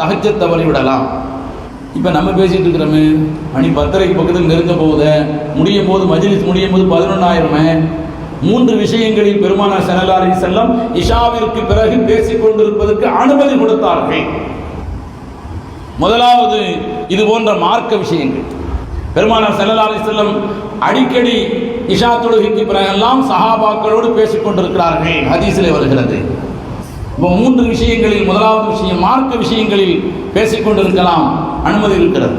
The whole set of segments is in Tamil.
தகச்ச தவறி விடலாம் இப்போ நம்ம பேசிட்டு இருக்கிறோமே மணி பத்தரைக்கு பக்கத்தில் நெருங்க போகுது முடியும் போது மஜிலிஸ் முடியும் போது பதினொன்றாயிரமே மூன்று விஷயங்களில் பெருமானார் செனலாரி செல்லம் இஷாவிற்கு பிறகு பேசிக் கொண்டிருப்பதற்கு அனுமதி கொடுத்தார்கள். முதலாவது இது போன்ற மார்க்க விஷயங்கள். பெருமானார் செனலாரி செல்லம் அடிக்கடி இஷா தொழுகைக்கு பிறகெல்லாம் சஹாபாக்களோடு பேசிக் கொண்டிருக்கிறார்கள். ஹதீஸிலே வருகிறது. இப்போ மூன்று விஷயங்களில் முதலாவது விஷயம் மார்க்க விஷயங்களில் பேசிக்கொண்டிருக்கலாம் அனுமதி இருக்கிறது.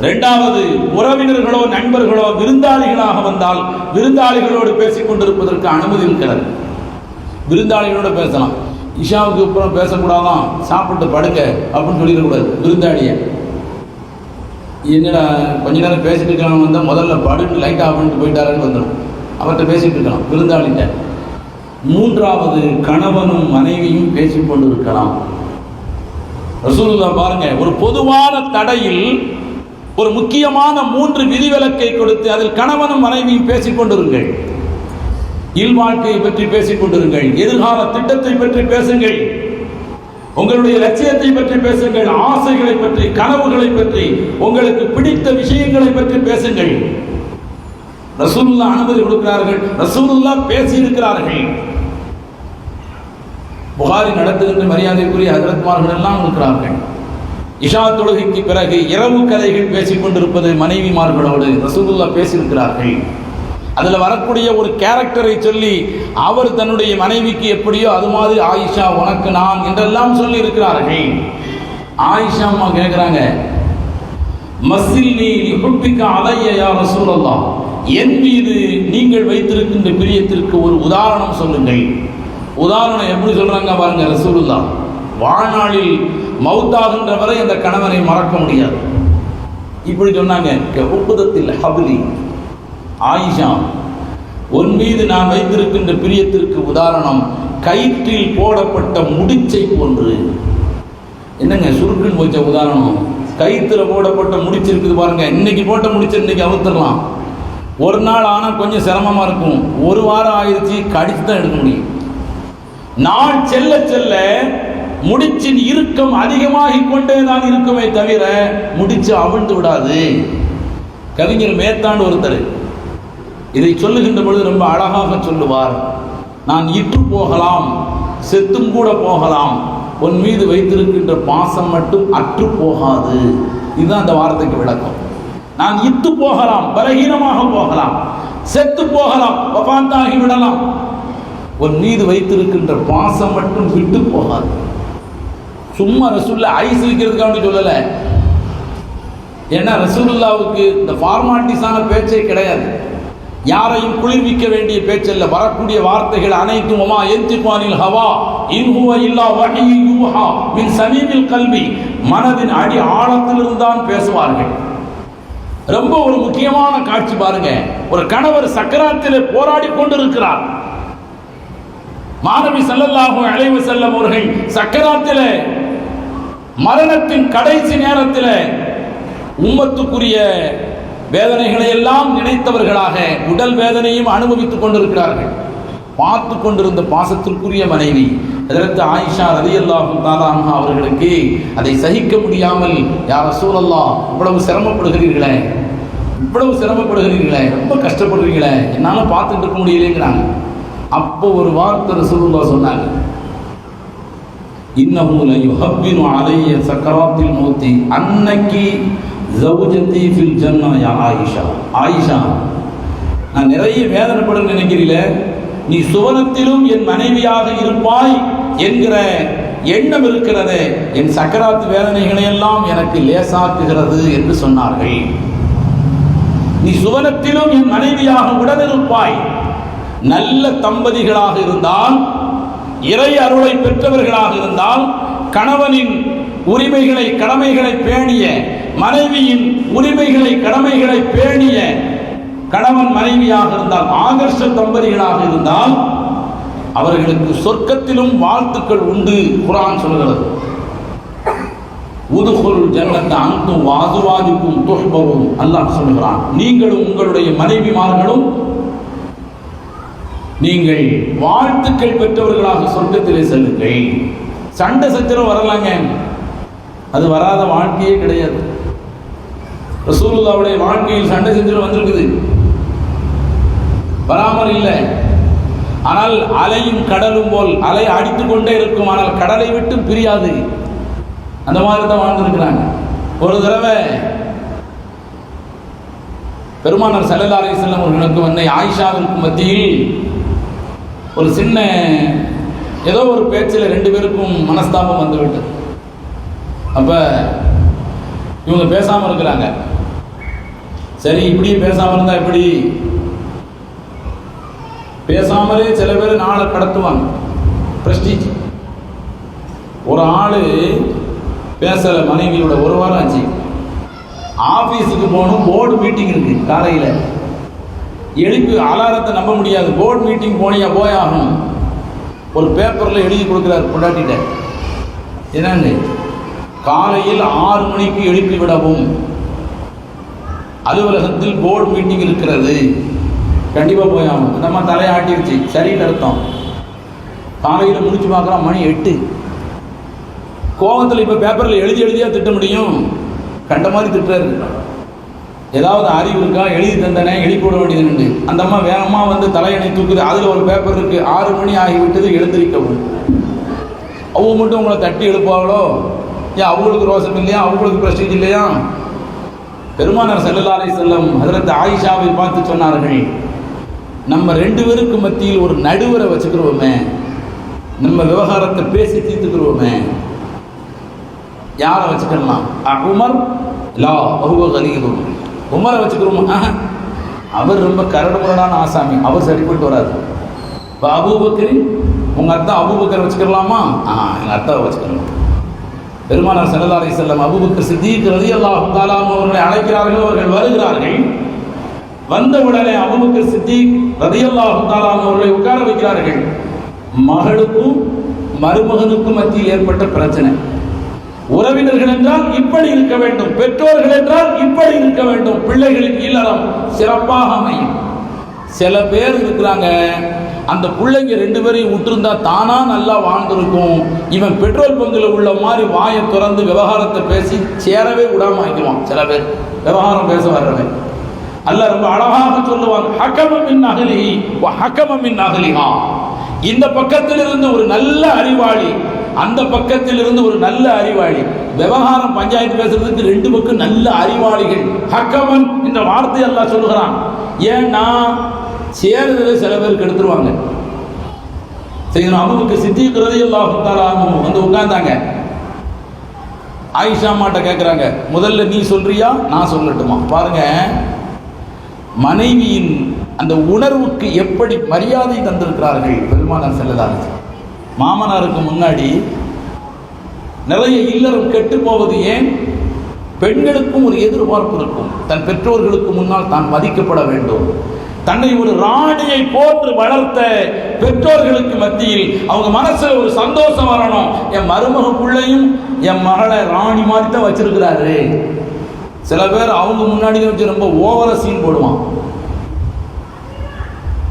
இரண்டாவது உறவினர்களோ நண்பர்களோ விருந்தாளிகளாக வந்தால் விருந்தாளிகளோடு பேசிக்கொண்டிருப்பதற்கு அனுமதி இருக்கிறது. விருந்தாளிகளோடு பேசலாம். இஷாவுக்கு அப்புறம் பேசக்கூடாதான் சாப்பிட்டு படுக்க அப்படின்னு சொல்லிடக்கூடாது விருந்தாளியை. என்னடா கொஞ்ச நேரம் பேசிட்டு இருக்கலாம் வந்தால் முதல்ல படுன்னு லைட் ஆஃப் பண்ணிட்டு போயிட்டாருன்னு வந்துடும் அவர்கிட்ட பேசிகிட்டு இருக்கலாம் விருந்தாளிகிட்ட. மூன்றாவது கணவனும் மனைவியும் பேசிக்கொண்டிருக்கலாம் ரசூலுல்லா பாருங்க ஒரு பொதுவான தடையில் ஒரு முக்கியமான மூன்று விதிவிலக்கை கொடுத்து அதில் கணவனும் மனைவியும் பேசிக் கொண்டிருங்கள். இல்வாழ்க்கையை பற்றி பேசிக் கொண்டிருங்கள் எதிர்கால திட்டத்தை பற்றி பேசுங்கள் உங்களுடைய லட்சியத்தை பற்றி பேசுங்கள் ஆசைகளை பற்றி கனவுகளை பற்றி உங்களுக்கு பிடித்த விஷயங்களை பற்றி பேசுங்கள். ரசூலுல்லா அனுமதி கொடுக்கிறார்கள் ரசூலுல்லா பேசி இருக்கிறார்கள் புகாரி நடத்துகின்ற மரியாதைக்குரிய ஹஜரத்மார்கள் எல்லாம் இருக்கிறார்கள். இஷா தொழுகைக்கு பிறகு இரவு கதைகள் பேசிக் கொண்டிருப்பது மனைவிமார்களோடு ரசூலுல்லா பேசியிருக்கிறார்கள். அதில் வரக்கூடிய ஒரு கேரக்டரை சொல்லி அவர் தன்னுடைய மனைவிக்கு எப்படியோ அது மாதிரி ஆயிஷா உனக்கு நான் என்றெல்லாம் சொல்லி இருக்கிறார்கள். ஆயிஷா அம்மா கேட்குறாங்க மஸ்ஸில் நீ குட்டிக்க அலையா ரசூலல்லா. என் மீது நீங்கள் வைத்திருக்கின்ற பிரியத்திற்கு ஒரு உதாரணம் சொல்லுங்கள். உதாரணம் எப்படி சொல்றாங்க பாருங்க ரசூலுல்லா. வாழ்நாளில் மவுத்தாகின்ற வரை அந்த கணவனை மறக்க முடியாது. இப்படி சொன்னாங்க ஒப்புதத்தில் ஹபிலி ஆயிஷா. உன் மீது நான் வைத்திருக்கின்ற பிரியத்திற்கு உதாரணம் கயிற்றில் போடப்பட்ட முடிச்சை போன்று. என்னங்க சுருக்குன்னு போச்ச உதாரணம்? கயிற்றுல போடப்பட்ட முடிச்சு இருக்குது பாருங்க இன்னைக்கு போட்ட முடிச்சு இன்னைக்கு அவுத்துடலாம். ஒரு நாள் ஆனால் கொஞ்சம் சிரமமாக இருக்கும். ஒரு வாரம் ஆயிடுச்சு கடிச்சு தான் எடுக்க முடியும். நாள் செல்ல செல்ல முடிச்சின் இறுக்கம் அதிகமாகி கொண்டே தான் இருக்குமே தவிர முடிச்சு அவிழ்ந்து விடாது. கவிஞர் மேத்தாண்டு ஒருத்தர் இதை சொல்லுகின்ற பொழுது ரொம்ப அழகாக சொல்லுவார். நான் இற்று போகலாம் செத்தும் கூட போகலாம் உன் மீது வைத்திருக்கின்ற பாசம் மட்டும் அற்று போகாது. இதுதான் அந்த வார்த்தைக்கு விளக்கம். நான் இத்து போகலாம் பலகீனமாக போகலாம் செத்து போகலாம் விடலாம் உன் மீது வைத்திருக்கின்ற பாசம் மட்டும் விட்டு போகாது. சும்மா ரசூல்ல ஐஸ் வைக்கிறதுக்காக சொல்லலை. ஏன்னா ரசூலுல்லாவுக்கு இந்த ஃபார்மாலிட்டிஸான பேச்சே கிடையாது. யாரையும் குளிர்விக்க வேண்டிய பேச்சல்ல வரக்கூடிய வார்த்தைகள் அனைத்தும் உமா எந்திப்பானில் ஹவா இன்ஹுவ இல்லா வஹி யூஹா மின் சமீபில் கல்வி. மனதின் அடி ஆழத்திலிருந்து தான் பேசுவார்கள். ரொம்ப ஒரு முக்கியமான காட்சி பாருங்க. ஒரு கணவர் சக்கராத்திலே போராடி கொண்டிருக்கிறார். மாணவி செல்லல்லாகும் அலைஹி செல்லும் அவர்கள் சக்கராத்திலே மரணத்தின் கடைசி நேரத்தில் உம்மத்துக்குரிய வேதனைகளை எல்லாம் நினைத்தவர்களாக உடல் வேதனையும் அனுபவித்துக் கொண்டிருக்கிறார்கள். பார்த்து கொண்டிருந்த பாசத்திற்குரிய மனைவி அதற்கு ஆயிஷா ரதி அல்லாஹும் தாதாமா அவர்களுக்கு அதை சகிக்க முடியாமல் யார் சூழல்லா இவ்வளவு சிரமப்படுகிறீர்களே இவ்வளவு சிரமப்படுகிறீர்களே ரொம்ப கஷ்டப்படுறீங்களே என்னால் பார்த்துட்டு இருக்க முடியலேங்கிறாங்க அப்போ ஒரு வார்த்தை ரசூலுல்லா சொன்னாங்க. இன்னஹு யுஹப்பினு அலைய சக்கராத்தில் மூத்தி அன்னைக்கு ஜவுஜத்தி ஃபில் ஜன்னா யா ஆயிஷா. ஆயிஷா நான் நிறைய வேதனைப்படும் நினைக்கிறீல நீ சுவனத்திலும் என் மனைவியாக இருப்பாய் என்கிற எண்ணம் இருக்கிறது என் சக்கராத்து வேதனைகளை எல்லாம் எனக்கு லேசாக்குகிறது என்று சொன்னார்கள். நீ சுவனத்திலும் என் மனைவியாக உடனிருப்பாய் நல்ல தம்பதிகளாக இருந்தால் இறை அருளை பெற்றவர்களாக இருந்தால் கணவனின் உரிமைகளை கடமைகளை பேணிய மனைவியின் உரிமைகளை கடமைகளை பேணிய கணவன் மனைவியாக இருந்தால் ஆகர்ஷ தம்பதிகளாக இருந்தால் அவர்களுக்கு சொர்க்கத்திலும் வாழ்த்துக்கள் உண்டு குரான் சொல்கிறது. உதுகுல் ஜன்னத்தை அங்கும் வாதுவாதிக்கும் துஷ்பரும் அல்லாஹ் சொல்கிறான். நீங்களும் உங்களுடைய மனைவிமார்களும் நீங்கள் வாழ்த்துக்கள் பெற்றவர்களாக சொர்க்கத்திலே செல்லுங்கள். சண்டை சச்சரவு வரலாங்க. அது வராத வாழ்க்கையே கிடையாது. ரசூலுல்லாவுடைய வாழ்க்கையில் சண்டை சச்சரம் வந்திருக்குது. வராமல் இல்லை. ஆனால் அலையும் கடலும் போல் அலை அடித்து கொண்டே இருக்கும். ஆனால் கடலை விட்டு பிரியாது. அந்த மாதிரி தான் வாழ்ந்துருக்கிறாங்க. ஒரு தடவை பெருமானார் செல்லலாரை செல்லும் அவர்களுக்கு வந்து ஆயிஷாவிற்கு மத்தியில் ஒரு சின்ன ஏதோ ஒரு பேச்சில் ரெண்டு பேருக்கும் மனஸ்தாபம் வந்துவிட்டு அப்போ இவங்க பேசாமல் இருக்கிறாங்க. சரி இப்படியே பேசாமல் இருந்தால் எப்படி? பேசாமலே சில பேர் நாளை கடத்துவாங்க. பிரஸ்டீஜ் ஒரு ஆள் பேசலை மனைவியோட ஒரு வாரம் ஆச்சு. ஆஃபீஸுக்கு போகணும் போர்டு மீட்டிங் இருக்கு காலையில். எழுப்பி அலாரத்தை நம்ப முடியாது. போர்டு மீட்டிங் போனியா போய் ஆகும் ஒரு பேப்பரில் எழுதி கொடுக்குறாரு பொண்டாட்டிட்ட. என்னன்னு? காலையில் ஆறு மணிக்கு எழுப்பி விடவும். அலுவலகத்தில் போர்டு மீட்டிங் இருக்கிறது. கண்டிப்பாக போய் ஆகும் நம்ம தலையாட்டிருச்சு சரின்னு அர்த்தம் காலையில் முடிச்சு பார்க்குறோம் மணி எட்டு. கோபத்தில் இப்போ பேப்பரில் எழுதி எழுதியாக திட்ட முடியும்? கண்ட மாதிரி திட்டுறாரு. ஏதாவது அறிவு இருக்கா? எழுதி தந்தனே எழுதி போட வேண்டியது அந்த அம்மா வேகமாக வந்து தலையணை தூக்குது. அதில் ஒரு பேப்பர் இருக்கு. ஆறு மணி ஆகிவிட்டது எழுந்திருக்கவும். அவங்க மட்டும் உங்களை தட்டி எழுப்பாங்களோ ஏன் அவங்களுக்கு ரோசம் இல்லையா? அவங்களுக்கு பிரஸ்டீஜ் இல்லையா? பெருமானார் செல்லல்லா அலை செல்லம் அதில் ஆயிஷாவை பார்த்து சொன்னார்கள். நம்ம ரெண்டு பேருக்கு மத்தியில் ஒரு நடுவரை வச்சுக்கிறோமே நம்ம விவகாரத்தை பேசி தீர்த்துக்கிறோமே யாரை வச்சுக்கலாம் அஹ், உமர் லா பகுவ கலீதும் உமரை வச்சுக்கிறோமா? அவர் ரொம்ப கரடுமுரடான ஆசாமி. அவர் சரிப்பட்டு வராது இப்போ அபூபக்கரி உங்கள் அத்தா அபூபக்கரை வச்சுக்கலாமா? ஆ எங்கள் அத்தாவை வச்சுக்கலாம் பெருமானார் சல்லா அலி செல்லம் அபூபக்கர் சித்திக் ரதி அல்லாஹ் தாலாம் அவர்களை அழைக்கிறார்கள் அவர்கள் வருகிறார்கள். வந்தவுடனே அபூபக்கர் சித்திக் ரதி அல்லாஹ் தாலாம் அவர்களை உட்கார வைக்கிறார்கள். மகளுக்கும் மருமகனுக்கும் மத்தியில் ஏற்பட்ட பிரச்சனை. உறவினர்கள் என்றால் இப்படி இருக்க வேண்டும். பெற்றோர்கள் என்றால் இப்படி இருக்க வேண்டும். பிள்ளைகளின் இல்லறம் சிறப்பாக அமையும். சில பேர் இருக்கிறாங்க. அந்த பிள்ளைங்க ரெண்டு பேரையும் விட்டுருந்தா தானா நல்லா வாழ்ந்திருக்கும். இவன் பெட்ரோல் பங்கில் உள்ள மாதிரி வாயை திறந்து விவகாரத்தை பேசி சேரவே விடாம ஆக்கிடுவான். சில பேர் விவகாரம் பேச வர்றவன் அல்ல ரொம்ப அழகாக சொல்லுவாங்க ஹக்கமின் அகலி ஹக்கமின் அகலிஹா. இந்த பக்கத்திலிருந்து ஒரு நல்ல அறிவாளி அந்த பக்கத்தில் இருந்து ஒரு நல்ல அறிவாளி. விவகாரம் பஞ்சாயத்து பேசுறதுக்கு ரெண்டு பக்கம் நல்ல அறிவாளிகள். ஹக்கமன் இந்த வார்த்தை எல்லாம் சொல்லுகிறான். ஏன்னா சேர்ந்ததை சில பேருக்கு எடுத்துருவாங்க. செய்யணும் அவங்களுக்கு சித்திக்கிறது எல்லாம் வந்து உட்கார்ந்தாங்க. ஆயிஷா அம்மாட்ட கேட்குறாங்க முதல்ல நீ சொல்றியா? நான் சொல்லட்டுமா? பாருங்க. மனைவியின் அந்த உணர்வுக்கு எப்படி மரியாதை தந்திருக்கிறார்கள்? பெருமானார் இருக்கு மாமனாருக்கு முன்னாடி நிறைய இல்லறம் கெட்டு போவது ஏன்? பெண்களுக்கும் ஒரு எதிர்பார்ப்பு இருக்கும். தன் பெற்றோர்களுக்கு முன்னால் தான் மதிக்கப்பட வேண்டும். தன்னை ஒரு ராணியை போன்று வளர்த்த பெற்றோர்களுக்கு மத்தியில் அவங்க மனசுல ஒரு சந்தோஷம் வரணும். என் மருமக பிள்ளையும் என் மகளை ராணி மாதிரி தான் வச்சிருக்கிறாரு. சில பேர் அவங்க முன்னாடி தான் வச்சு ரொம்ப ஓவர சீன் போடுவான்.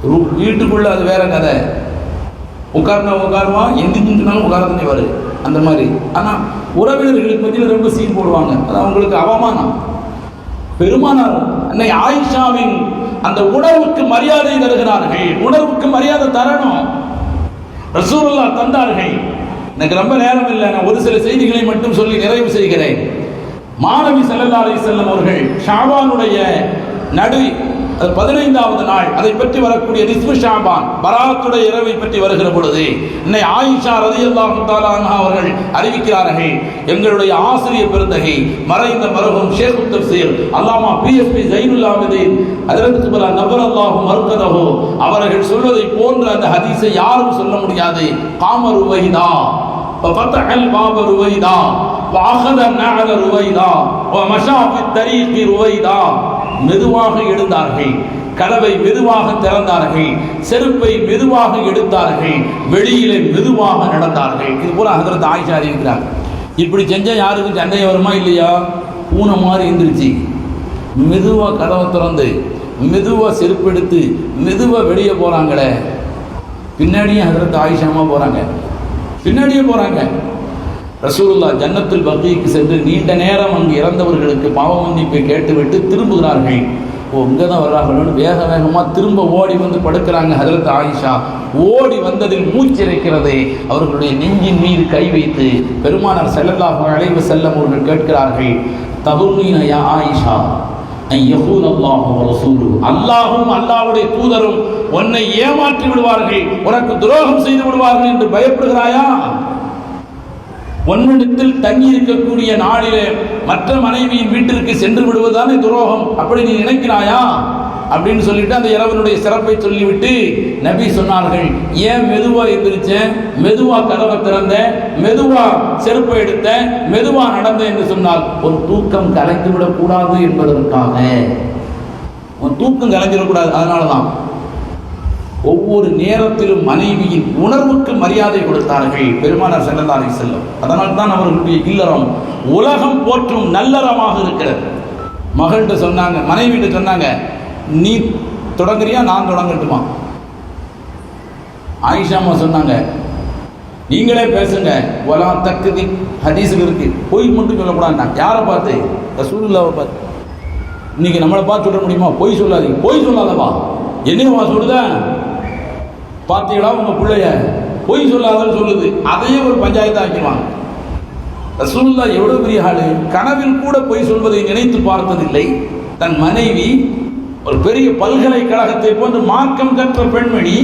ரூ- வீட்டுக்குள்ள அது வேற கதை. உட்கார்ந்தா உட்காருவான் எந்திரிச்சுனாலும் உட்காரத்தனே வரு அந்த மாதிரி. ஆனால் உறவினர்களுக்கு மத்தியில் ரொம்ப சீன் போடுவாங்க. அது அவங்களுக்கு அவமானம். பெருமானார் அன்னை ஆயிஷாவின் அந்த உணர்வுக்கு மரியாதை தருகிறார்கள். உணர்வுக்கு மரியாதை தரணும். ரசூல்லா தந்தார்கள். எனக்கு ரொம்ப நேரம் இல்லை. நான் ஒரு சில செய்திகளை மட்டும் சொல்லி நிறைவு செய்கிறேன். மாணவி செல்லல்லா அலி செல்லம் அவர்கள் ஷாவானுடைய நடு அது பதினைந்தாவது நாள் அதை பற்றி வரக்கூடிய நிஸ்பு ஷாபான் பராத்துடைய இரவை பற்றி வருகிற பொழுது இன்னை ஆயிஷா ரதியல்லாஹு தஆலா அன்ஹா அவர்கள் அறிவிக்கிறார்கள் எங்களுடைய ஆசிரியர் பெருந்தகை மறைந்த மருகும் ஷேக் தப்சீர் அல்லாமா பிஎஸ்பி ஜைனுல் ஆபிதீன் ஹஜரத் பல நபர் அல்லாஹு மர்கதஹு அவர்கள் சொல்வதை போன்ற அந்த ஹதீஸை யாரும் சொல்ல முடியாது காம ருவைதா ففتح الباب رويدا واخذ النعل رويدا ومشى في الطريق رويدا மெதுவாக எழுந்தார்கள். கதவை மெதுவாக திறந்தார்கள். செருப்பை மெதுவாக எடுத்தார்கள். வெளியிலே மெதுவாக நடந்தார்கள். இது போல அதற்கு ஆயிஷா அறிவிக்கிறாங்க இப்படி செஞ்சா யாருக்கும் சண்டை வருமா இல்லையா? பூனை மாதிரி எந்திரிச்சு. மெதுவாக கதவை திறந்து மெதுவாக செருப்பு எடுத்து மெதுவாக வெளியே போகிறாங்களே பின்னாடியே அதற்கு ஆயிஷாமா போகிறாங்க பின்னாடியே போகிறாங்க ரசூலுல்லா ஜன்னத்துல் பக்திக்கு சென்று நீண்ட நேரம் அங்கு இறந்தவர்களுக்கு பாவ மன்னிப்பை கேட்டுவிட்டு திரும்புகிறார்கள். ஓ இங்கே தான் வர்றார்கள்னு வேக வேகமாக திரும்ப ஓடி வந்து படுக்கிறாங்க ஹதரத் ஆயிஷா. ஓடி வந்ததில் மூச்சிறைக்கிறது அவர்களுடைய நெஞ்சின் மீது கை வைத்து பெருமானார் செல்லல்லாஹு அழைவு செல்லம் அவர்கள் கேட்கிறார்கள் தகுமீன யா ஆயிஷா? யகூன் அல்லாஹு ரசூலு அல்லாஹும் அல்லாஹ்வுடைய தூதரும் உன்னை ஏமாற்றி விடுவார்கள். உனக்கு துரோகம் செய்து விடுவார்கள் என்று பயப்படுகிறாயா? ஒன்னிடத்தில் தங்கி இருக்கக்கூடிய நாளிலே மற்ற மனைவியின் வீட்டிற்கு சென்று விடுவதுதானே துரோகம்? அப்படி நீ நினைக்கிறாயா? அப்படின்னு சொல்லிட்டு அந்த இரவனுடைய சிறப்பை சொல்லிவிட்டு நபி சொன்னார்கள் ஏன் மெதுவா எந்திரிச்சேன் மெதுவா கதவை திறந்த? மெதுவா செருப்பை எடுத்த? மெதுவா நடந்த? என்று சொன்னால் ஒரு தூக்கம் கலைந்து விடக்கூடாது என்பதற்காக. ஒரு தூக்கம் கலைஞ்சிடக்கூடாது. அதனால தான் ஒவ்வொரு நேரத்திலும் மனைவியின் உணர்வுக்கு மரியாதை கொடுத்தார்கள் பெருமானார் செல்லதாரை செல்லும் அதனால் தான் அவர்களுடைய இல்லறம் உலகம் போற்றும் நல்லறமாக இருக்கிறது. மகள்கிட்ட சொன்னாங்க மனைவிட்டு சொன்னாங்க நீ தொடங்குறியா? நான் தொடங்கட்டுமா? ஆயிஷாமா சொன்னாங்க நீங்களே பேசுங்க. ஒலா தக்குதி. ஹதீஸுக்கு இருக்கு. பொய் மட்டும் சொல்லக்கூடாது யாரை பார்த்து? ரசூலுல்லாவை பார்த்து. இன்னைக்கு நம்மளை பார்த்து சொல்ல முடியுமா? பொய் சொல்லாதீங்க. பொய் சொல்லாதவா? என்னவா சொல்லுதான் பார்த்தீங்களா உங்கள் பிள்ளைய? பொய் சொல்லாதன்னு சொல்லுது. அதையே ஒரு பஞ்சாயத்து ஆக்கிடுவாங்க. ரசூலுல்லா எவ்வளவு பெரிய ஆளு? கனவில் கூட பொய் சொல்வதை நினைத்து பார்த்ததில்லை. தன் மனைவி ஒரு பெரிய பல்கலைக்கழகத்தை போன்று மார்க்கம் கற்ற பெண்மணி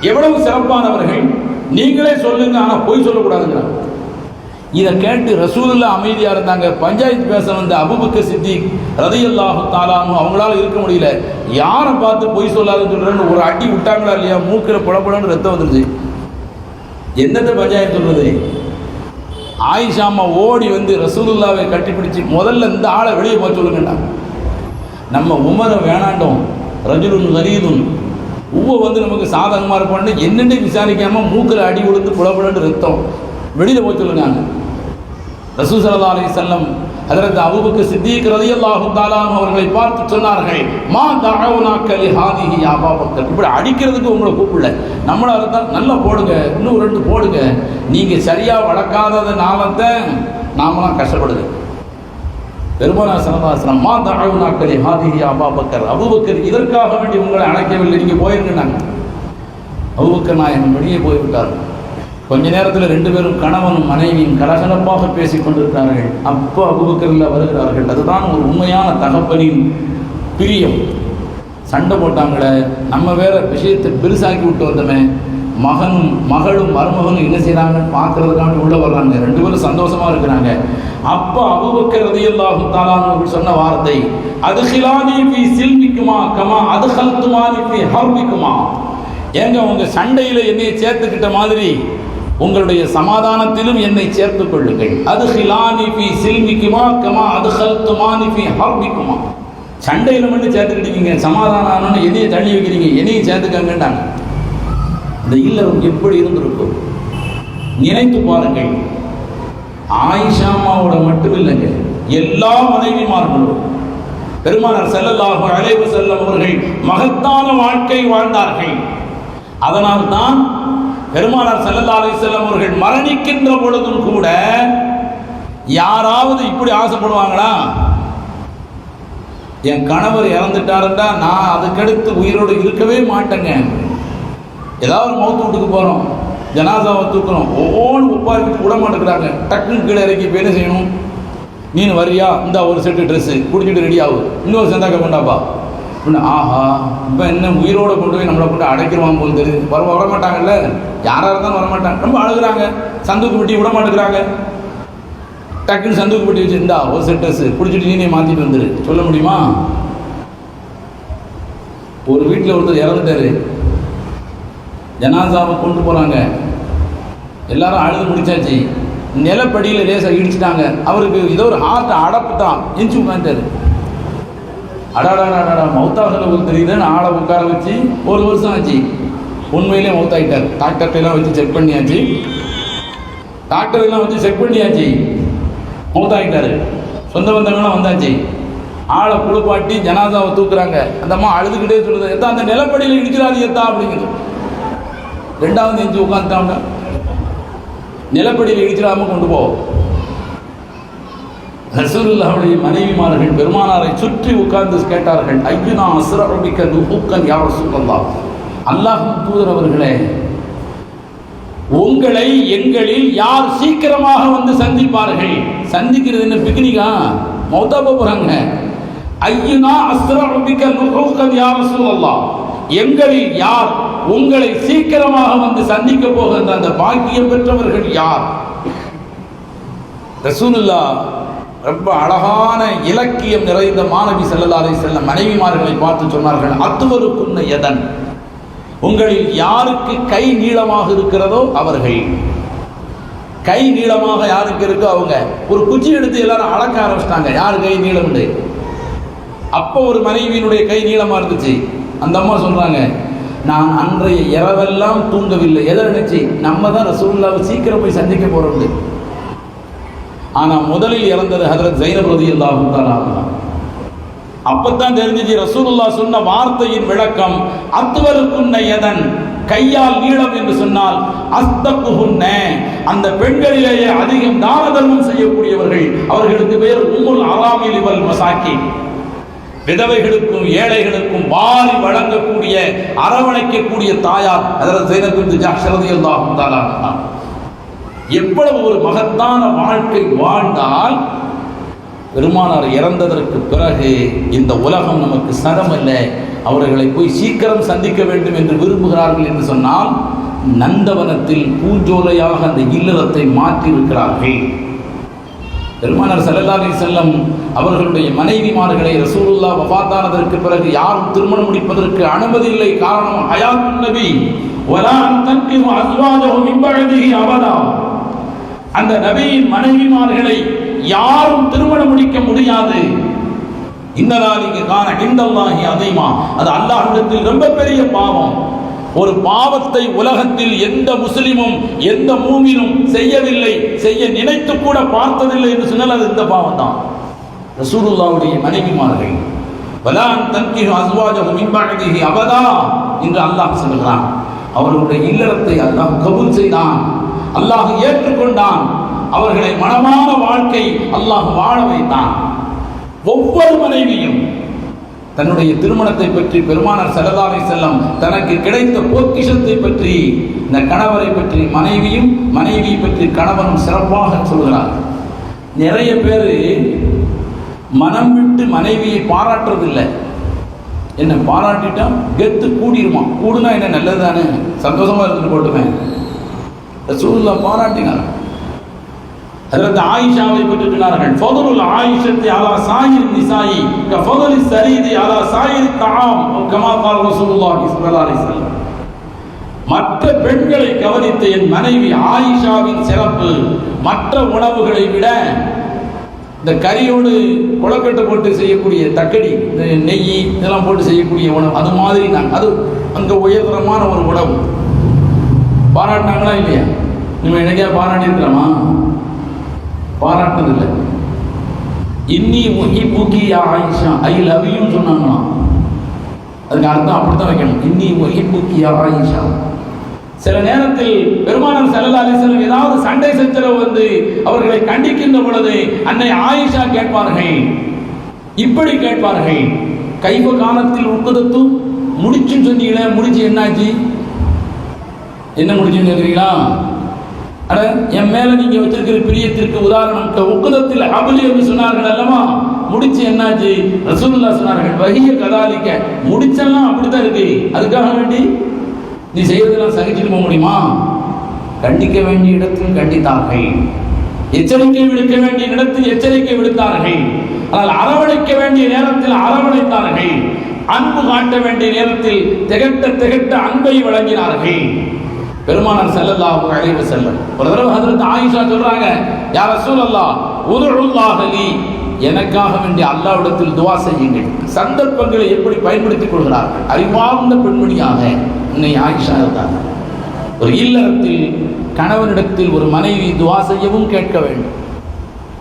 எவ்வளவு சிறப்பானவர்கள்? நீங்களே சொல்லுங்க ஆனால் பொய் சொல்லக்கூடாதுங்கிறாங்க. இதை கேட்டு ரசூலுல்லா அமைதியாக இருந்தாங்க. பஞ்சாயத்து பேச வந்த அபுபக்க சித்திக் ரதையல்லாஹு தாலாமும் அவங்களால இருக்க முடியல. யாரை பார்த்து பொய் சொல்லாதுன்னு சொல்கிறேன்னு ஒரு அடி விட்டாங்களா இல்லையா? மூக்கிற புலப்படன்னு ரத்தம் வந்துருச்சு. என்னத்தை பஞ்சாயத்து சொல்றது? ஆயிஷாமா ஓடி வந்து ரசூலுல்லாவை கட்டிப்பிடிச்சு முதல்ல இந்த ஆளை வெளியே போக சொல்லுங்கண்டா நம்ம உமரை வேணாண்டோம். ரஜுலுன் கரீதுன் உவ வந்து நமக்கு சாதகமாக இருப்பான்னு என்னென்ன விசாரிக்காமல் மூக்கில் அடி கொடுத்து புலப்படன்னு ரத்தம். வெளியில் போய் சொல்லுங்க ரசூ சல்லா அலி செல்லம் அதற்கு அபூபக்கர் சித்திக் ரலியல்லாஹு தாலாம் அவர்களை பார்த்து சொன்னார்கள் மா தஅவுனாக்க லி ஹாதிஹி யா அபூபக்கர்? இப்படி அடிக்கிறதுக்கு உங்களை கூப்பிடல. நம்மளா இருந்தால் நல்லா போடுங்க இன்னும் ரெண்டு போடுங்க. நீங்க சரியா வளர்க்காததுனால நாமலாம் கஷ்டப்படுது. பெருமானார் சனதாசனம் மா தஅவுனாக்க ஹாதிகி ஹாதிஹி யா அபூபக்கர்? இதற்காக வேண்டி உங்களை அழைக்கவில்லை நீங்கள் போயிருங்க நாங்கள் அபூபக்கர் நாயகன் வெளியே போய்விட்டார். கொஞ்ச நேரத்தில் ரெண்டு பேரும் கணவனும் மனைவியும் கலகலப்பாக பேசிக் கொண்டிருக்கிறார்கள். அப்போ அபுபக்கரில் வருகிறார்கள். அதுதான் ஒரு உண்மையான தகப்பனின் பிரியம். சண்டை போட்டாங்களே நம்ம வேற விஷயத்தை பெருசாக்கி விட்டு வந்தோமே மகனும் மகளும் மருமகனும் என்ன செய்கிறாங்கன்னு பார்க்கறதுக்காக உள்ளே வர்றாங்க. ரெண்டு பேரும் சந்தோஷமா இருக்கிறாங்க. அப்போ அபுபக்கர் ரதியல்லாஹு தாலான் சொன்ன வார்த்தை அதுகிலானி ஃபி சில்மிக்குமா கமா அதுகல்துமானி ஃபி ஹர்பிக்குமா? ஏங்க உங்க சண்டையில் என்னைய சேர்த்துக்கிட்ட மாதிரி உங்களுடைய சமாதானத்திலும் என்னை சேர்த்துக் கொள்ளுங்கள். அது ஹிலானி ஃபி சில்மிக்குமா கமா அது ஹல்துமானி ஃபி ஹர்பிக்குமா. சண்டையில் மட்டும் சேர்த்துக்கிட்டீங்க சமாதானம் ஆனோன்னு என்னையை தள்ளி வைக்கிறீங்க என்னையும் சேர்த்துக்கங்கண்டாங்க இந்த இல்லறம் எப்படி இருந்திருக்கும்? நினைத்து பாருங்கள். ஆயிஷாமாவோட மட்டும் இல்லைங்க எல்லா மனைவிமார்களும். பெருமானார் செல்லல்லாஹு அழைவு செல்லும் அவர்கள் மகத்தான வாழ்க்கை வாழ்ந்தார்கள். அதனால் தான் பெருமானார் செல்லல்லா அலை செல்லம் அவர்கள் மரணிக்கின்ற பொழுதும் கூட யாராவது இப்படி ஆசைப்படுவாங்களா? என் கணவர் இறந்துட்டாருண்டா நான் அதுக்கடுத்து உயிரோடு இருக்கவே மாட்டேங்க. ஏதாவது ஒரு மௌத்து வீட்டுக்கு போகிறோம் ஜனாசாவை தூக்குறோம் ஒவ்வொன்று உப்பாரிக்கிட்டு விட மாட்டேங்கிறாங்க டக்குன்னு கீழே இறக்கி இப்போ என்ன செய்யணும்? நீனு வரியா? இந்த ஒரு செட்டு ட்ரெஸ்ஸு குடிச்சிட்டு ரெடி ஆகும் இன்னொரு செந்தாக்க கொண்டாப்பா. அப்படின்னு ஆஹா இப்போ என்ன உயிரோட கொண்டு போய் நம்மளை கொண்டு அடைக்கிறோம் போல் தெரியுது. வர வரமாட்டாங்கல்ல? யாராக இருந்தாலும் வர மாட்டாங்க ரொம்ப அழுகுறாங்க. சந்துக்கு விட மாட்டேங்கிறாங்க டக்குன்னு சந்துக்கு பெட்டி வச்சுருந்தா ஒரு செட் ட்ரெஸ்ஸு பிடிச்சிட்டு நீனே மாற்றிட்டு வந்துரு. சொல்ல முடியுமா? ஒரு வீட்டில் ஒருத்தர் இறந்துட்டாரு. ஜனாசாவை கொண்டு போகிறாங்க எல்லாரும் அழுது முடிச்சாச்சு. நிலப்படியில் லேசாக இடிச்சிட்டாங்க. அவருக்கு ஏதோ ஒரு ஹார்ட் அடப்பு தான் எஞ்சி உட்காந்துட்டாரு அடாடாடாடா மௌத்தாகல ஒரு தெரியுதுன்னு ஆளை உட்கார வச்சு ஒரு வருஷம் ஆச்சு. உண்மையிலே மௌத்தாயிட்டார். டாக்டர்கிட்ட எல்லாம் வச்சு செக் பண்ணியாச்சு. டாக்டர் எல்லாம் வச்சு செக் பண்ணியாச்சு. மௌத்தாயிட்டாரு. சொந்த பந்தங்கள்லாம் வந்தாச்சு. ஆளை குளிப்பாட்டி ஜனாதாவை தூக்குறாங்க. அந்த அம்மா அழுதுகிட்டே சொல்லுது எத்தா அந்த நிலப்படியில் இடிக்கிறாது எத்தா அப்படிங்குது. ரெண்டாவது எஞ்சி உட்காந்துட்டாங்க நிலப்படியில் இடிச்சிடாம கொண்டு போ. ரசூலுல்லாவுடைய மனைவிமார்கள் பெருமானாரை சுற்றி உட்கார்ந்து கேட்டார்கள் ஐயுனா அசுரபிக்க நுபுக்கன் யார் சொல்லலாம் அல்லாஹ் தூதர் அவர்களே உங்களை எங்களில் யார் சீக்கிரமாக வந்து சந்திப்பார்கள்? சந்திக்கிறது என்ன பிக்னிகா மௌதாப போறாங்க. ஐயுனா அஸ்ரபிக்க நுபுக்கன் யார் சொல்லலாம் எங்களில் யார் உங்களை சீக்கிரமாக வந்து சந்திக்க போகின்ற அந்த பாக்கியம் பெற்றவர்கள் யார்? ரசூலுல்லா ரொம்ப அழகான இலக்கியம் நிறைந்த மாணவி செல்லலாரை செல்ல மனைவிமார்களை பார்த்து சொன்னார்கள் அத்துவருக்குன்ன எதன் உங்களில் யாருக்கு கை நீளமாக இருக்கிறதோ அவர்கள். கை நீளமாக யாருக்கு இருக்கோ அவங்க. ஒரு குச்சி எடுத்து எல்லாரும் அளக்க ஆரம்பிச்சிட்டாங்க யார் கை நீளம் அப்போ ஒரு மனைவியினுடைய கை நீளமாக இருந்துச்சு. அந்த அம்மா சொல்கிறாங்க நான் அன்றைய இரவெல்லாம் தூங்கவில்லை. எதை நினைச்சு? நம்ம தான் ரசூல்லாவை சீக்கிரம் போய் சந்திக்க போகிறோம்னு ஆனால் முதலில் இறந்தது ஹதரத் ஜைனப் ரலியல்லாஹு தான் அப்பத்தான் தெரிஞ்சிச்சு ரசூலுல்லா சொன்ன வார்த்தையின் விளக்கம் அத்துவருக்குன்ன எதன் கையால் நீளம் என்று சொன்னால் அஸ்தகுஹுன்ன அந்த பெண்களிலேயே அதிகம் தான தர்மம் செய்யக்கூடியவர்கள் அவர்களுக்கு பேர் உம்முல் அராமில் இவல் மசாக்கி விதவைகளுக்கும் ஏழைகளுக்கும் வாரி வழங்கக்கூடிய அரவணைக்கக்கூடிய தாயார் அதில் ஜெயினத்து ஜாஷரதி தான் தாலா எவ்வளவு ஒரு மகத்தான வாழ்க்கை வாழ்ந்தால் பெருமானார் இறந்ததற்கு பிறகு இந்த உலகம் நமக்கு சரமல்ல. அவர்களை போய் சீக்கிரம் சந்திக்க வேண்டும் என்று விரும்புகிறார்கள் என்று சொன்னால் நந்தவனத்தில் பூஞ்சோலையாக அந்த இல்லறத்தை மாற்றியிருக்கிறார்கள். பெருமானார் செல்லல்லாரி செல்லம் அவர்களுடைய மனைவிமார்களை ரசூலுல்லா வபாத்தானதற்கு பிறகு யாரும் திருமணம் முடிப்பதற்கு அனுமதி இல்லை. காரணம் ஹயாத் நபி வலா அன் தன்கிஹு அஸ்வாஜஹு மின் பஅதிஹி அபதா. அந்த நபியின் மனைவிமார்களை யாரும் திருமணம் முடிக்க முடியாது. இன்னதாலிங்க காண இந்தல்லாஹி அதைமா. அது அல்லாஹ்விடத்தில் ரொம்ப பெரிய பாவம். ஒரு பாவத்தை உலகத்தில் எந்த முஸ்லிமும் எந்த மூமினும் செய்யவில்லை செய்ய நினைத்து கூட பார்த்ததில்லை என்று சொன்னால் அது இந்த பாவம் தான் ரசூலுல்லாவுடைய மனைவிமார்கள் வலான் தன்கிஹு அஸ்வாஜஹு மின் அவதா என்று அல்லாஹ் சொல்கிறான் அவர்களுடைய இல்லறத்தை அல்லாஹ் கபூல் செய்தான். அல்லாஹ் ஏற்றுக்கொண்டான். அவர்களை மனமான வாழ்க்கை அல்லாஹ் வாழ வைத்தான். ஒவ்வொரு மனைவியும் தன்னுடைய திருமணத்தை பற்றி பெருமானார் செல்லதாரை செல்லம் தனக்கு கிடைத்த பொக்கிஷத்தை பற்றி இந்த கணவரை பற்றி மனைவியும் மனைவியை பற்றி கணவனும் சிறப்பாக சொல்கிறார் நிறைய பேர் மனம் விட்டு மனைவியை பாராட்டுறதில்லை. என்ன பாராட்டிட்டா கெத்து கூடிருமா? கூடுனா என்ன நல்லது தானே சந்தோஷமா இருந்துட்டு போட்டுவேன் ரசூல்லா பாராட்டினார் ஹஜரத் ஆயிஷாவை பற்றி சொன்னார்கள் ஃபதுலுல் ஆயிஷத்தி அலா சாயிர் நிசாயி க ஃபதுலி சரீதி அலா சாயிர் தாம் கமா கால் ரசூலுல்லாஹி ஸல்லல்லாஹு அலைஹி வஸல்லம். மற்ற பெண்களை கவனித்த என் மனைவி ஆயிஷாவின் சிறப்பு மற்ற உணவுகளை விட இந்த கறியோடு குளக்கட்டை போட்டு செய்யக்கூடிய தக்கடி இந்த நெய் இதெல்லாம் போட்டு செய்யக்கூடிய உணவு அது மாதிரி நாங்கள் அது அங்கே உயர்தரமான ஒரு உணவு. பாராட்டினாங்களா இல்லையா? நம்ம எனக்கே பாராட்டியிருக்கிறோமா? பாராட்டினதில்லை. இன்னி முகி பூக்கி ஆயிஷா ஐ லவ் யூன்னு சொன்னாங்களாம். அதுக்கு அர்த்தம் அப்படித்தான் வைக்கணும். இன்னி முகி பூக்கி ஆயிஷா. சில நேரத்தில் பெருமானம் ஸல்லல்லாஹு அலைஹி ஏதாவது சண்டை சச்சரவு வந்து அவர்களை கண்டிக்கின்ற பொழுது அன்னை ஆயிஷா கேட்பார்கள். இப்படி கேட்பார்கள். கைவ காலத்தில் உட்கதத்து முடிச்சுன்னு சொன்னீங்களே முடிச்சு என்னாச்சு? என்ன முடிச்சுன்னு சொல்கிறீங்களா அட என் மேல நீங்க வச்சிருக்கிற பிரியத்திற்கு உதாரணம் உக்குதத்தில் அபுலி என்று சொன்னார்கள் அல்லவா? முடிச்சு என்னாச்சு? ரசூல்லா சொன்னார்கள் வகிய கதாலிக்க. முடிச்செல்லாம் அப்படித்தான் இருக்கு. அதுக்காக வேண்டி நீ செய்யறதெல்லாம் சகிச்சுட்டு போக முடியுமா? கண்டிக்க வேண்டிய இடத்தில் கண்டித்தார்கள். எச்சரிக்கை விடுக்க வேண்டிய இடத்தில் எச்சரிக்கை விடுத்தார்கள். ஆனால் அரவணைக்க வேண்டிய நேரத்தில் அரவணைத்தார்கள். அன்பு காட்ட வேண்டிய நேரத்தில் திகட்ட திகட்ட அன்பை வழங்கினார்கள். பெருமானார் செல்லல்லா கலைவ செல்ல ஒரு தடவை ஹஜரத் ஆயிஷா சொல்றாங்க யா ரசூலல்லாஹ் உதுல்லாஹ லி. எனக்காக வேண்டிய அல்லாவிடத்தில் துவா செய்யுங்கள். சந்தர்ப்பங்களை எப்படி பயன்படுத்திக் கொள்கிறார்கள்? அறிவார்ந்த பெண்மணியாக உன்னை ஆயிஷா இருந்தாங்க ஒரு இல்லறத்தில் கணவனிடத்தில் ஒரு மனைவி துவா செய்யவும் கேட்க வேண்டும்.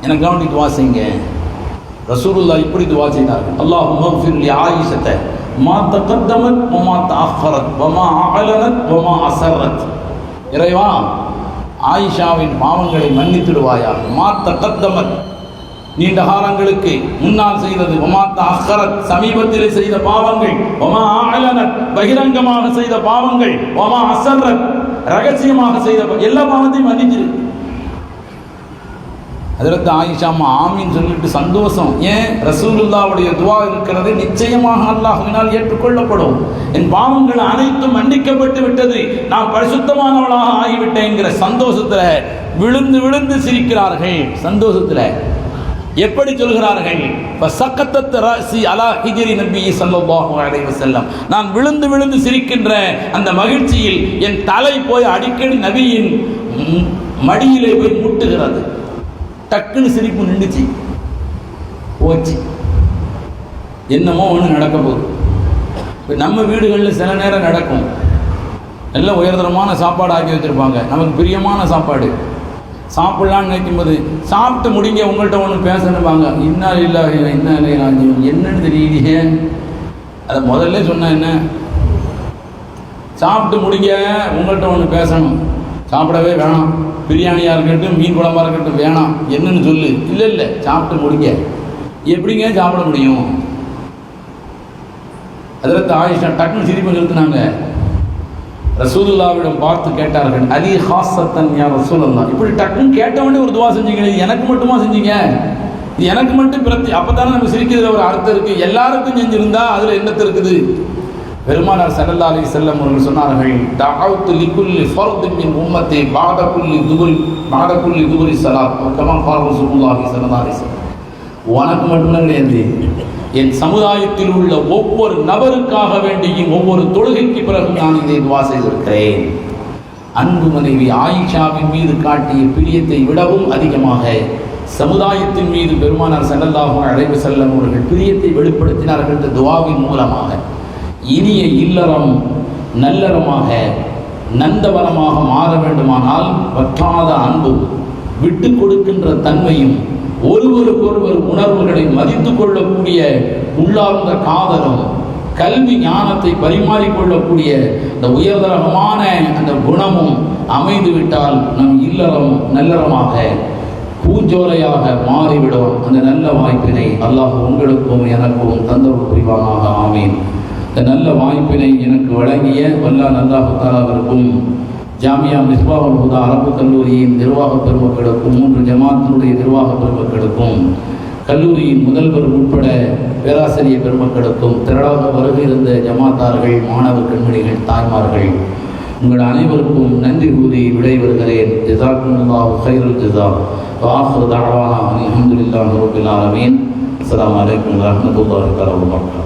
எனக்கு கவனி துவா செய்யுங்க. ரசூலுல்லா இப்படி துவா செய்தார்கள். அல்லாஹ் ஆயிஷத்தை. மா தகத்தமத் ஒமா தாஃபரத் ஒமா அகலனத் ஒமா அசரத் இறைவா ஆயிஷாவின் பாவங்களை மன்னித்துடுவாயாக. மா தகத்தமத் நீண்ட காலங்களுக்கு முன்னால் செய்தது ஒமாத்த அஹரத் சமீபத்திலே செய்த பாவங்கள் ஒமா ஆலனத் பகிரங்கமாக செய்த பாவங்கள் ஒமா அசரத் ரகசியமாக செய்த எல்லா பாவத்தையும் மன்னித்திரு அதற்கு ஆயிஷா அம்மா ஆமின்னு சொல்லிட்டு சந்தோஷம். ஏன்? ரசூலுல்லாவுடைய துவா இருக்கிறது நிச்சயமாக அல்லாஹ்வினால் ஏற்றுக்கொள்ளப்படும். என் பாவங்கள் அனைத்தும் மன்னிக்கப்பட்டு விட்டது. நான் பரிசுத்தமானவளாக ஆகிவிட்டேங்கிற சந்தோஷத்துல விழுந்து விழுந்து சிரிக்கிறார்கள். சந்தோஷத்துல. எப்படி சொல்கிறார்கள்? அலா நான் விழுந்து விழுந்து சிரிக்கின்ற அந்த மகிழ்ச்சியில் என் தலை போய் அடிக்கடி நபியின் மடியிலே போய் முட்டுகிறது. டக்குன்னு சிரிப்பு நின்றுச்சு போச்சு. என்னமோ ஒன்று நடக்க போகுது. இப்போ நம்ம வீடுகளில் சில நேரம் நடக்கும். நல்ல உயர்தரமான சாப்பாடு ஆக்கி வச்சுருப்பாங்க. நமக்கு பிரியமான சாப்பாடு. சாப்பிட்லான்னு நினைக்கும்போது சாப்பிட்டு முடிங்க உங்கள்கிட்ட ஒன்று பேசணும்பாங்க. இன்னா இல்லை என்ன இல்லை என்னன்னு தெரியலையே. அதை முதல்ல சொன்னேன் என்ன? சாப்பிட்டு முடிங்க உங்கள்கிட்ட ஒன்று பேசணும். சாப்பிடவே வேணாம். பிரியாணியாக இருக்கட்டும் மீன் குழம்பாக இருக்கட்டும் வேணாம். என்னன்னு சொல்லு. இல்லை இல்லை. சாப்பிட்டு முடிங்க எப்படிங்க சாப்பிட முடியும்? அதில் ஆயிஷா டக்குன்னு சிரிப்பு நிறுத்தினாங்க. ரசூலுல்லாவிடம் பார்த்து கேட்டார்கள் அலி ஹாசத்தன் யார் ரசூலுல்லா இப்படி டக்குன்னு கேட்டவொடனே ஒரு துவா செஞ்சீங்க. இது எனக்கு மட்டுமா செஞ்சீங்க? இது எனக்கு மட்டும் பிரத்தி அப்போ தானே நம்ம சிரிக்கிறதுல ஒரு அர்த்தம் இருக்குது எல்லாருக்கும் செஞ்சுருந்தா அதில் என்னத்து இருக்குது? பெருமானார் சல்லல்லா அலி செல்லம் அவர்கள் சொன்னார்கள் தஅவுத்து லிகுல்லி ஃபர்தின் மின் உம்மத்தி பாத குல்லி துபுரி பாத குல்லி துபுரி ஸலாத். கமா கால ரசூலுல்லாஹி உனக்கு மட்டும்தான் கிடையாது என் சமுதாயத்தில் உள்ள ஒவ்வொரு நபருக்காக வேண்டியும் ஒவ்வொரு தொழுகைக்கு பிறகு நான் இதை துவா செய்திருக்கிறேன். அன்பு மனைவி ஆயிஷாவின் மீது காட்டிய பிரியத்தை விடவும் அதிகமாக சமுதாயத்தின் மீது பெருமானார் ஸல்லல்லாஹு அழைப்பு செல்லம் அவர்கள் பிரியத்தை வெளிப்படுத்தினார்கள் இந்த துவாவின் மூலமாக. இனிய இல்லறம் நல்லறமாக நந்தவனமாக மாற வேண்டுமானால் வற்றாத அன்பும் விட்டு கொடுக்கின்ற தன்மையும் ஒருவருக்கொருவர் உணர்வுகளை மதித்து கொள்ளக்கூடிய உள்ளார்ந்த காதலும் கல்வி ஞானத்தை பரிமாறிக்கொள்ளக்கூடிய இந்த உயர்தரகமான அந்த குணமும் அமைந்துவிட்டால் நம் இல்லறம் நல்லறமாக பூஞ்சோலையாக மாறிவிடும். அந்த நல்ல வாய்ப்பினை அல்லாஹ் உங்களுக்கும் எனக்கும் தந்தவர் புரிவானாக. ஆமேன். இந்த நல்ல வாய்ப்பினை எனக்கு வழங்கிய வல்லா நல்லாஹு அவருக்கும் ஜாமியா மிஸ்பாவுல் ஹுதா அரபு கல்லூரியின் நிர்வாக பெருமக்களுக்கும் மூன்று ஜமாத்தினுடைய நிர்வாக பெருமக்களுக்கும் கல்லூரியின் முதல்வர் உட்பட பேராசிரியர் பெருமக்களுக்கும் திரளாக வருகிருந்த ஜமாத்தார்கள் மாணவ கண்மணிகள் தாய்மார்கள் உங்கள் அனைவருக்கும் நன்றி கூறி விடைபெறுகிறேன். ஜிசாக்குல்லாஹு ஹைருல் ஜிசா வாஹர் தாழ்வானா அலமதுல்லாஹ் ரபில் ஆலமீன். அஸ்லாம் வலைக்கம் வரமத்துல்லாஹி தஆலா